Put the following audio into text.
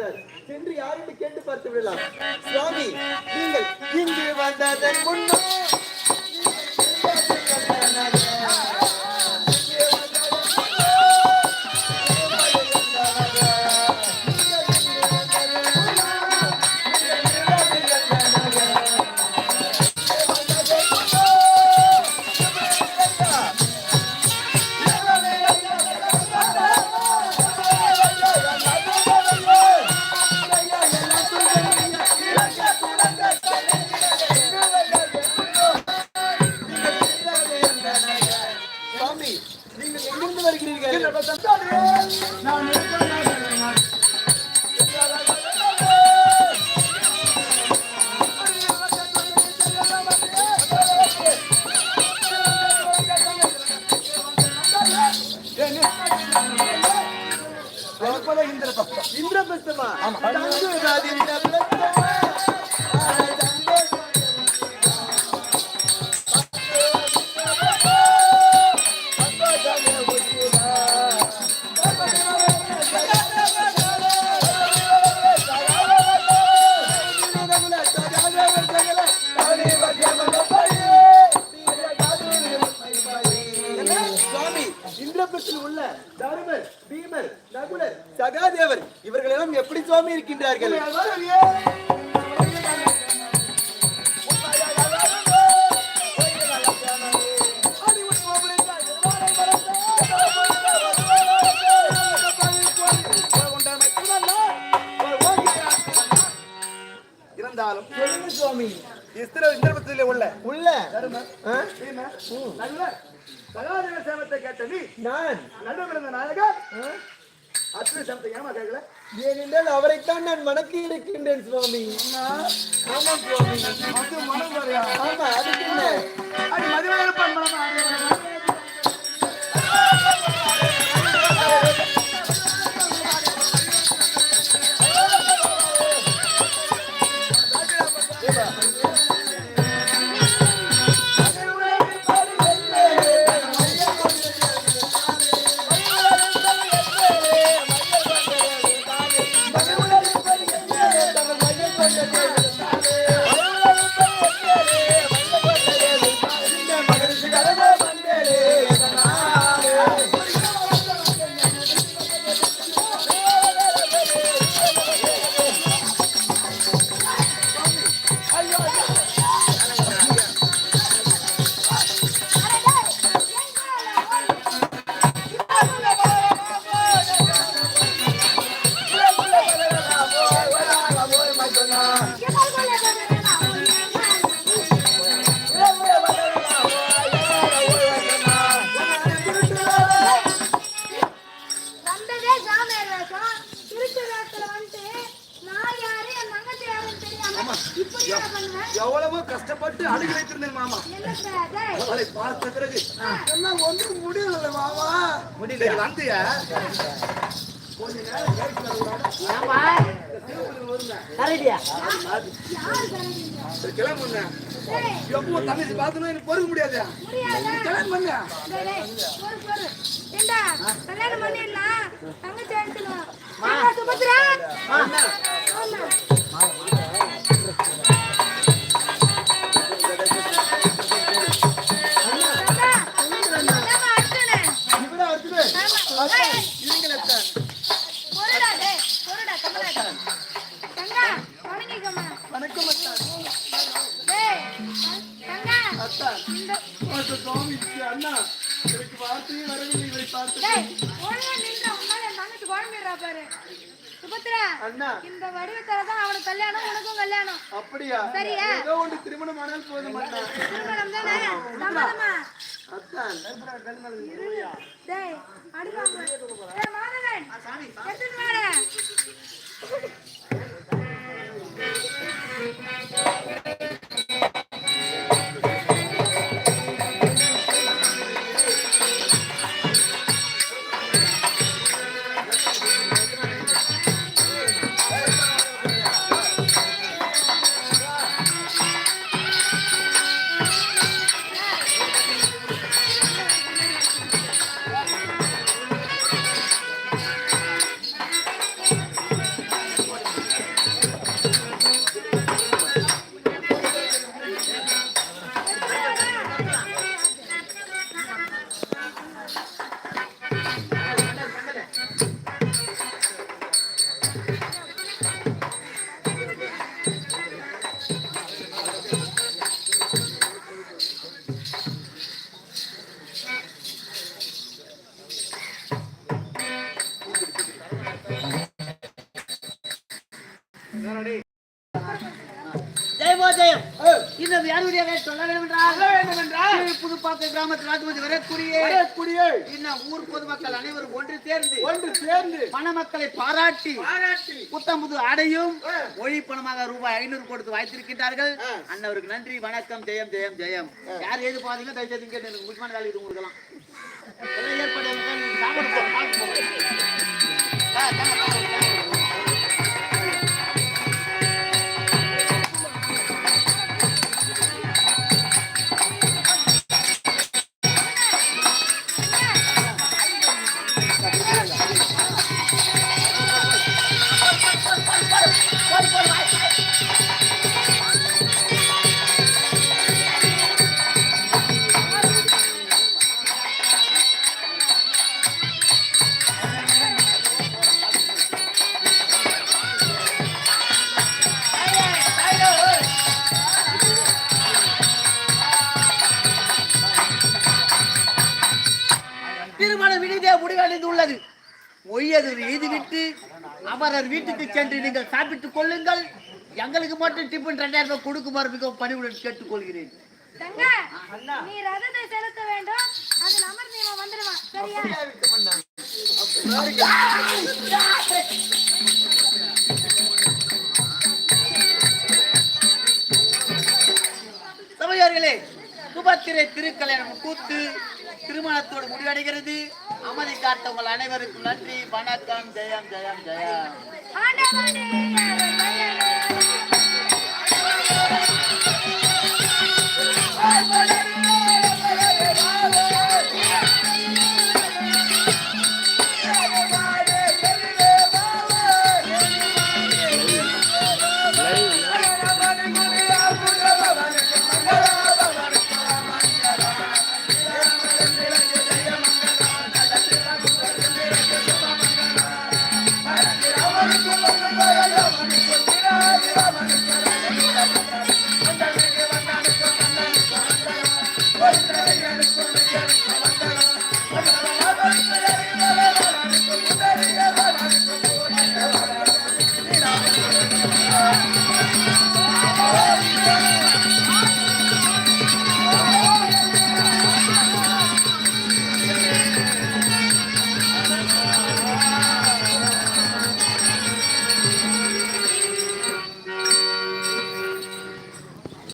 என்றார் சென்று யாரிட்டு கேட்டு பார்த்து விடலாம். சுவாமி நீங்கள் இங்கு வந்ததன் முன்னோ இந்திரபிரஸ்தமா சுவாமி இந்திரபுரத்தில் உள்ள தருமர் பீமர் நகுலர் சகாதேவர் எல்லாம் எப்படி சுவாமி இருக்கின்றார்கள்? இருந்தாலும் சொல்லுங்க சுவாமி. இஸ்திர இந்திரபத்திலே உள்ள உள்ள? நல்ல சகாதேவ சேவத்தை கேட்ட நீ நான். சேவத்தை ஏமா கேட்கல ஏனென்றால் அவரைத்தான் நான் மணக்கி இருக்கின்றேன் சுவாமி. ஆமா சுவாமி. அது மனம் வரையா ஆமா அதுக்கு என்ன அடி மதிவேற்பன் மனமா எவ்வளவோ கஷ்டப்பட்டு அணுகி வைத்திருந்தேன் மாமா. அவளை பார்த்த பிறகு எல்லாம் ஒன்றும் முடியல மாமா. முடியல. வந்தியா? யாரு தரீங்க கிளம்புங்க எப்போ தங்கச்சி பார்த்தோன்னா எனக்கு பொறுக்க முடியாது. ஏண்டா கல்யாணம் பண்ணிடலாம் தங்கச்சி சுபத்ரா? வணக்கம் அத்தான் சுவாமி அண்ணா எனக்கு வார்த்தையே வரவில்லை இவரை பார்த்து. சுபத்ரா, அண்ணா இந்த வடிவத்தால தான் அவனுக்கு கல்யாணம் உனக்கும் கல்யாணம் அப்படியா? சரியா? ஏதோ ஒன்று திருமணம் ஆனால் போதும் அண்ணா. திருமணம் தானே? சம்மதமா அத்தான். டேய். ஜெயமோ ஜெயம் ஏ, இன்னும் யாருடைய சொல்ல வேண்டும் என்றால் புதுப்பாக்க கிராமத்தில் ராஜமதி வரக்கூடிய வரக்கூடிய இன்னும் ஊர் பொதுமக்கள் அனைவரும் ஒன்று சேர்ந்து ஒன்று சேர்ந்து பணமக்களை பாராட்டி பாராட்டி புத்தம்புது அடையும். ஒளி பணமாக ரூபாய் ஐநூறு கொடுத்து வாய்த்திருக்கின்றார்கள். அண்ணவருக்கு நன்றி வணக்கம் ஜெயம் ஜெயம் ஜெயம். யார் எது பாத்தீங்க தயவு செய்து கேட்டு எனக்கு முக்கியமான வேலை இது உங்களுக்கெல்லாம். எல்லாம் ஏற்பாடு திருமணம் இனிதே முடிவடைந்து உள்ளது ஒய்யது எழுதிவிட்டு அவரர் வீட்டுக்கு சென்று நீங்கள் சாப்பிட்டுக் கொள்ளுங்கள். எங்களுக்கு மட்டும் டிஃபன் ரெண்டாயிரம் ரூபாய் கொடுக்குமாறு மிகவும் பணிவுடன் கேட்டுக்கொள்கிறேன். நீ ரதத்தை செலுத்த வேண்டும். அதில் அமர்ந்து இவன் வந்துடுவான் சரியா? சபையோர்களே சுபத்திரை திருக்கல்யாணம் கூத்து திருமணத்தோடு முடிவடைகிறது. அமைதி காத்த உங்கள் அனைவருக்கும் நன்றி. வணக்கம். ஜெயம் ஜெயம் ஜெயம்.